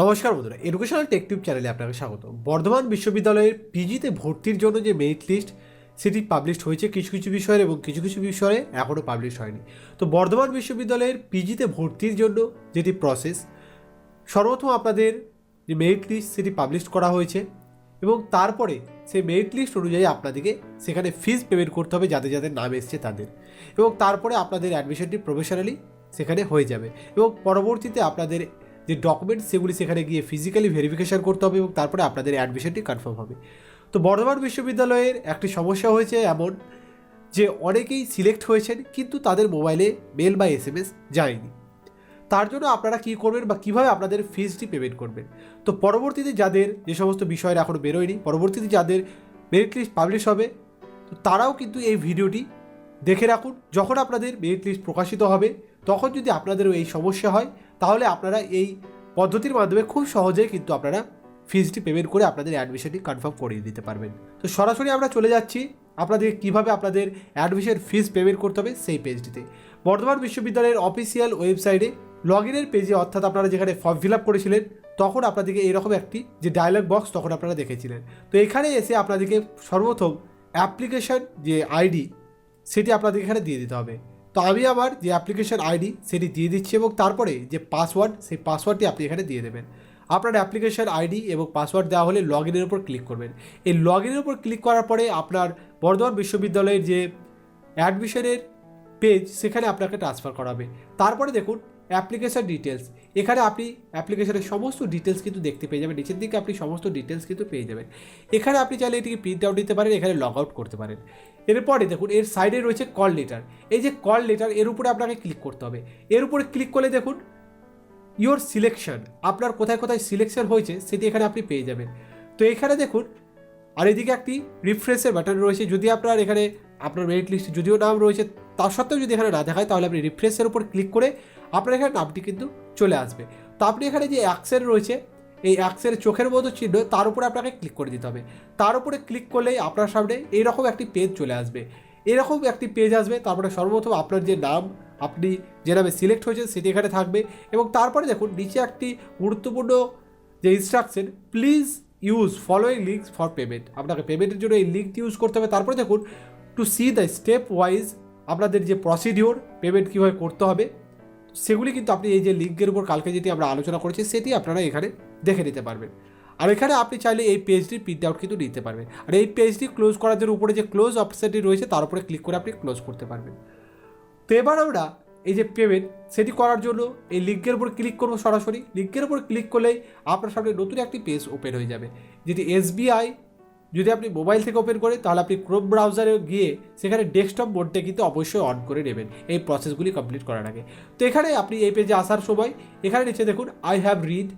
নমস্কার বন্ধুরা educational take tube চ্যানেলে আপনাকে স্বাগত। বর্ধমান বিশ্ববিদ্যালয়ের পিজিতে ভর্তির জন্য যে মেরিট লিস্ট সেটি পাবলিশ হয়েছে কিছু কিছু বিষয়ের এবং কিছু কিছু বিষয়ে এখনও পাবলিশ হয়নি। তো বর্ধমান বিশ্ববিদ্যালয়ের পিজিতে ভর্তির জন্য যেটি প্রসেস সর্বপ্রথম আপনাদের যে মেরিট লিস্ট সেটি পাবলিশ করা হয়েছে এবং তারপরে সেই মেরিট লিস্ট অনুযায়ী আপনাদেরকে সেখানে ফিজ পেমেন্ট করতে হবে যাদের যাদের নাম এসছে তাদের এবং তারপরে আপনাদের অ্যাডমিশনটি প্রফেশনালি সেখানে হয়ে যাবে এবং পরবর্তীতে আপনাদের যে ডকুমেন্টস সেগুলি সেখানে গিয়ে ফিজিক্যালি ভেরিফিকেশন করতে হবে এবং তারপরে আপনাদের অ্যাডমিশনটি কনফার্ম হবে। তো বর্ধমান বিশ্ববিদ্যালয়ের একটি সমস্যা হয়েছে এমন যে অনেকেই সিলেক্ট হয়েছেন কিন্তু তাদের মোবাইলে মেল বা এস এম এস যায়নি। তার জন্য আপনারা কী করবেন বা কীভাবে আপনাদের ফিজটি পেমেন্ট করবেন? তো পরবর্তীতে যাদের যে সমস্ত বিষয়ের এখনও বেরোয়নি, পরবর্তীতে যাদের মেরিট লিস্ট পাবলিশ হবে, তো তারাও কিন্তু এই ভিডিওটি দেখে রাখুন। যখন আপনাদের মেরিট লিস্ট প্রকাশিত হবে, তখন যদি আপনাদেরও এই সমস্যা হয় তাহলে আপনারা এই পদ্ধতির মাধ্যমে খুব সহজেই কিন্তু আপনারা ফিজটি পেমেন্ট করে আপনাদের অ্যাডমিশনটি কনফার্ম করিয়ে দিতে পারবেন। তো সরাসরি আমরা চলে যাচ্ছি আপনাদের কীভাবে আপনাদের অ্যাডমিশন ফিজ পেমেন্ট করতে হবে সেই পেজটিতে বর্ধমান বিশ্ববিদ্যালয়ের অফিসিয়াল ওয়েবসাইটে লগ ইনের পেজে অর্থাৎ আপনারা যেখানে ফর্ম ফিল আপ করেছিলেন, তখন আপনাদেরকে এরকম একটি যে ডায়লগ বক্স তখন আপনারা দেখেছিলেন। তো এখানে এসে আপনাদেরকে সর্বপ্রথম অ্যাপ্লিকেশন যে আইডি সেটি আপনাদের এখানে দিয়ে দিতে হবে। তো আমি আবার যে অ্যাপ্লিকেশন আইডি সেটি দিয়ে দিচ্ছি এবং তারপরে যে পাসওয়ার্ড সেই পাসওয়ার্ডটি আপনি এখানে দিয়ে দেবেন। আপনার অ্যাপ্লিকেশন আইডি এবং পাসওয়ার্ড দেওয়া হলে লগ ইনের উপর ক্লিক করবেন। এই লগ ইনের উপর ক্লিক করার পরে আপনার বর্ধমান বিশ্ববিদ্যালয়ের যে অ্যাডমিশনের পেজ সেখানে আপনাকে ট্রান্সফার করাবে। তারপরে দেখুন অ্যাপ্লিকেশন ডিটেলস এখানে আপনি অ্যাপ্লিকেশনের সমস্ত ডিটেলস কিন্তু দেখতে পেয়ে যাবেন। নিচের দিকে আপনি সমস্ত ডিটেলস কিন্তু পেয়ে যাবেন। এখানে আপনি চাইলে এটিকে প্রিন্ট আউট নিতে পারেন, এখানে লগ আউট করতে পারেন। এরপরে দেখুন, এর সাইডে রয়েছে কল লেটার এই যে কল লেটার এর উপরে আপনাকে ক্লিক করতে হবে। এর উপরে ক্লিক করলে দেখুন ইওর সিলেকশন আপনার কোথায় কোথায় সিলেকশন হয়েছে, সেটি এখানে আপনি পেয়ে যাবেন। তো এখানে দেখুন, আর এদিকে একটি রিফ্রেশের বাটন রয়েছে। যদি আপনার এখানে, আপনার মেরিট লিস্টে যদিও নাম রয়েছে তা সত্ত্বেও যদি এখানে না দেখায়, তাহলে আপনি রিফ্রেশের উপর ক্লিক করে আপনার এখানে নামটি কিন্তু চলে আসবে। তো আপনি এখানে যে অ্যাক্সের রয়েছে, এই অ্যাক্সের চোখের মতো চিহ্ন, তার উপরে আপনাকে ক্লিক করে দিতে হবে। তার উপরে ক্লিক করলেই আপনার সামনে এইরকম একটি পেজ চলে আসবে। এরকম একটি পেজ আসবে, তারপরে সর্বপ্রথম আপনার যে নাম, আপনি যে নামে সিলেক্ট হয়েছেন সেটি এখানে থাকবে এবং তারপরে দেখুন, নিচে একটি গুরুত্বপূর্ণ যে instruction please use following links for payment আপনাকে পেমেন্টের জন্য এই লিঙ্কটি ইউজ করতে হবে। তারপরে দেখুন to see the step wise আপনাদের যে প্রসিডিওর পেমেন্ট কীভাবে করতে হবে, সেগুলি কিন্তু আপনি এই যে লিঙ্কের উপর কালকে যেটি আমরা আলোচনা করেছি, সেটি আপনারা এখানে দেখে নিতে পারবেন। আর এখানে আপনি চাইলে এই পেজটি প্রিন্ট আউট কিন্তু নিতে পারবেন। আর এই পেজটি ক্লোজ করার জন্য উপরে যে ক্লোজ অপশনটি রয়েছে, তার উপরে ক্লিক করে আপনি ক্লোজ করতে পারবেন। তো এবার আমরা এই যে পেমেন্ট সেটি করার জন্য এই লিঙ্কের উপর ক্লিক করব সরাসরি। লিঙ্কের উপর ক্লিক করলেই আপনার সামনে নতুন একটি পেজ ওপেন হয়ে যাবে, যেটি এসবিআই যদি আপনি মোবাইল থেকে ওপেন করেন, তাহলে আপনি ক্রোম ব্রাউজারে গিয়ে সেখানে ডেস্কটপ মোডটা কিন্তু অবশ্যই অন করে নেবেন। এই প্রসেসগুলি কমপ্লিট করার আগে। তো এখানে আপনি এই পেজে আসার সময়, এখানে নিচে দেখুন আই হ্যাভ রিড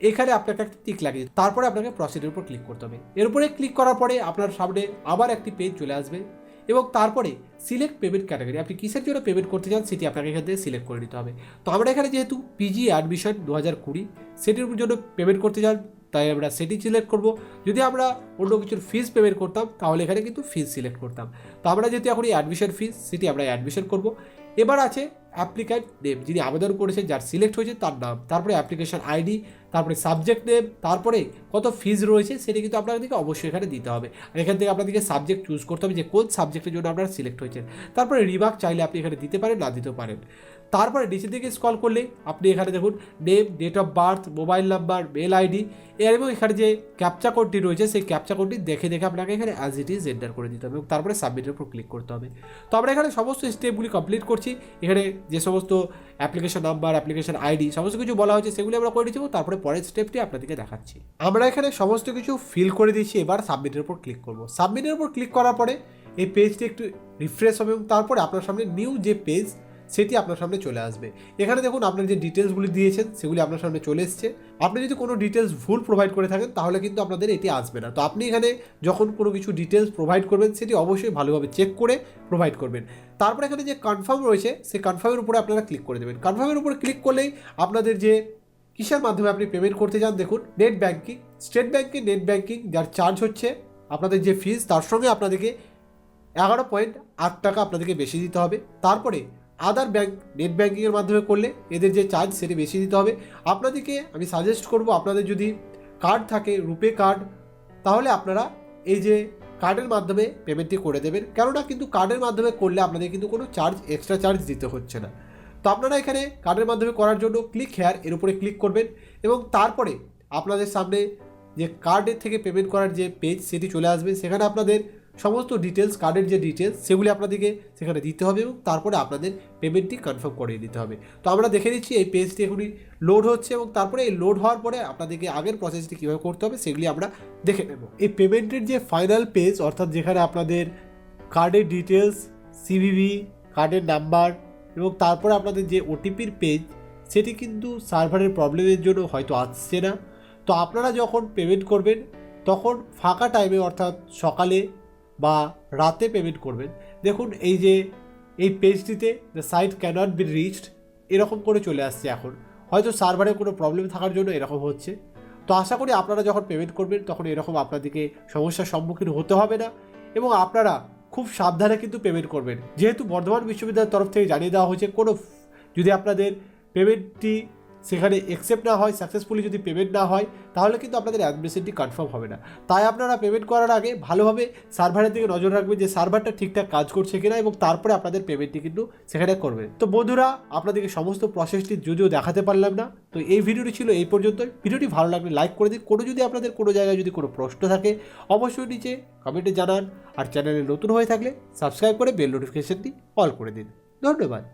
এখানে আপনাকে একটা টিক দিতে- তারপরে আপনাকে প্রসিডের উপর ক্লিক করতে হবে। এর উপরে ক্লিক করার পরে আপনার সামনে আবার একটি পেজ চলে আসবে এবং তারপরে সিলেক্ট পেমেন্ট ক্যাটাগরি আপনি কিসের জন্য পেমেন্ট করতে চান, সেটি আপনাকে এখান থেকে সিলেক্ট করে নিতে হবে। তো আমরা এখানে যেহেতু পিজি অ্যাডমিশন দু হাজার কুড়ি, সেটির জন্য পেমেন্ট করতে চান তাই আমরা সেটি সিলেক্ট করব। যদি আমরা অন্য কিছুর ফিস পেমেন্ট করতাম, তাহলে এখানে কিন্তু ফিস সিলেক্ট করতাম। তো আমরা যেহেতু এখন এই অ্যাডমিশন ফিস সেটি আমরা অ্যাডমিশন করব। এবার আছে অ্যাপ্লিক্যান্ট নেম যিনি আবেদন করেছেন, যার সিলেক্ট হয়েছে তার নাম, তারপরে অ্যাপ্লিকেশন আইডি তারপরে সাবজেক্ট নেম তারপরে কত ফিজ রয়েছে সেটি কিন্তু আপনাদেরকে অবশ্যই এখানে দিতে হবে। আর এখান থেকে আপনাদেরকে সাবজেক্ট চুজ করতে হবে যে কোন সাবজেক্টের জন্য আপনারা সিলেক্ট হয়েছেন। তারপরে রিমার্ক চাইলে আপনি এখানে দিতে পারেন, না দিতে পারেন। তারপরে নিচের দিকে স্কল করলে আপনি এখানে দেখুন name date of birth mobile number mail ID এবং এখানে যে ক্যাপচা কোডটি রয়েছে, সেই ক্যাপচা কোডটি দেখে দেখে আপনাকে এখানে অ্যাজ ইট ইজ এন্টার করে দিতে হবে এবং তারপরে সাবমিটের উপর ক্লিক করতে হবে। তো আমরা এখানে সমস্ত স্টেপগুলি কমপ্লিট করছি। এখানে যে সমস্ত অ্যাপ্লিকেশন নাম্বার অ্যাপ্লিকেশন আইডি সমস্ত কিছু বলা হয়েছে, সেগুলি আমরা করে এবং তারপরে পরের স্টেপটি আপনাদেরকে দেখাচ্ছি। আমরা এখানে সমস্ত কিছু ফিল করে দিচ্ছি এবার সাবমিটের উপর ক্লিক করব। সাবমিটের উপর ক্লিক করার পরে এই পেজটি একটু রিফ্রেশ হবে এবং তারপরে আপনার সামনে নিউ যে পেজ সেটি আপনার সামনে চলে আসবে। এখানে দেখুন আপনার যে ডিটেলসগুলি দিয়েছেন, সেগুলি আপনার সামনে চলে এসছে। আপনি যদি কোনো ডিটেলস ভুল প্রোভাইড করে থাকেন, তাহলে কিন্তু আপনাদের এটি আসবে না। তো আপনি এখানে যখন কোনো কিছু ডিটেলস প্রোভাইড করবেন, সেটি অবশ্যই ভালোভাবে চেক করে প্রোভাইড করবেন। তারপরে এখানে যে কনফার্ম রয়েছে, সেই কনফার্মের উপরে আপনারা ক্লিক করে দেবেন। কনফার্মের উপরে ক্লিক করলেই আপনাদের যে কিসের মাধ্যমে আপনি পেমেন্ট করতে চান, দেখুন নেট ব্যাঙ্কিং স্টেট ব্যাঙ্কে নেট ব্যাঙ্কিং যার চার্জ হচ্ছে আপনাদের যে ফিজ তার সঙ্গে আপনাদেরকে এগারো পয়েন্ট আট টাকা আপনাদেরকে বেশি দিতে হবে। তারপরে আদার ব্যাংক নেট ব্যাঙ্কিংয়ের মাধ্যমে করলে এদের যে চার্জ সেটি বেশি দিতে হবে। আপনাদেরকে আমি সাজেস্ট করব, আপনাদের যদি কার্ড থাকে, রুপে কার্ড তাহলে আপনারা এই যে কার্ডের মাধ্যমে পেমেন্টটি করে দেবেন। কেননা কিন্তু কার্ডের মাধ্যমে করলে আপনাদের কিন্তু কোনো চার্জ এক্সট্রা চার্জ দিতে হচ্ছে না। তো আপনারা এখানে কার্ডের মাধ্যমে করার জন্য ক্লিক হেয়ার এর উপরে ক্লিক করবেন এবং তারপরে আপনাদের সামনে যে কার্ডের থেকে পেমেন্ট করার যে পেজ সেটি চলে আসবে। সেখানে আপনাদের সমস্ত ডিটেলস কার্ডের যে ডিটেলস সেগুলি আপনাদেরকে সেখানে দিতে হবে এবং তারপরে আপনাদের পেমেন্টটি কনফার্ম করিয়ে দিতে হবে। তো আমরা দেখে নিচ্ছি এই পেজটি এখনই লোড হচ্ছে এবং তারপরে এই লোড হওয়ার পরে আপনাদেরকে আগের প্রসেসটি কীভাবে করতে হবে সেগুলি আমরা দেখে নেব। এই পেমেন্টের যে ফাইনাল পেজ অর্থাৎ যেখানে আপনাদের কার্ডের ডিটেলস সিভিভি কার্ডের নাম্বার এবং তারপরে আপনাদের যে ওটিপির পেজ সেটি কিন্তু সার্ভারের প্রবলেমের জন্য হয়তো আসছে না। তো আপনারা যখন পেমেন্ট করবেন, তখন ফাঁকা টাইমে অর্থাৎ সকালে বা রাতে পেমেন্ট করবেন। দেখুন, এই যে, এই পেজটিতে the site cannot be reached এরকম করে চলে আসছে এখন। হয়তো সার্ভারে কোনো প্রবলেম থাকার জন্য এরকম হচ্ছে। তো আশা করি আপনারা যখন পেমেন্ট করবেন, তখন এরকম আপনাদেরকে সমস্যার সম্মুখীন হতে হবে না এবং আপনারা খুব সাবধানে কিন্তু পেমেন্ট করবেন। যেহেতু বর্ধমান বিশ্ববিদ্যালয়ের তরফ থেকে জানিয়ে দেওয়া হয়েছে, কোনো যদি আপনাদের পেমেন্টটি সেখানে একসেপ্ট না হয় সাকসেসফুলি যদি পেমেন্ট না হয়, তাহলে কিন্তু আপনাদের অ্যাডমিশনটি কনফার্ম হবে না। তাই আপনারা পেমেন্ট করার আগে ভালোভাবে সার্ভারের দিকে নজর রাখবেন যে সার্ভারটা ঠিকঠাক কাজ করছে কিনা এবং তারপরে আপনাদের পেমেন্টটি কিন্তু সেখানে করবেন। তো বন্ধুরা, আপনাদেরকে সমস্ত প্রসেসটি যদিও দেখাতে পারলাম না, তো এই ভিডিওটি ছিল এই পর্যন্তই। ভিডিওটি ভালো লাগলে লাইক করে দিন। কোনো যদি আপনাদের কোনো জায়গায় যদি কোনো প্রশ্ন থাকে, অবশ্যই নিচে কমেন্টে জানান। আর চ্যানেলে নতুন হয়ে থাকলে সাবস্ক্রাইব করে বেল নোটিফিকেশনটি অল করে দিন। ধন্যবাদ।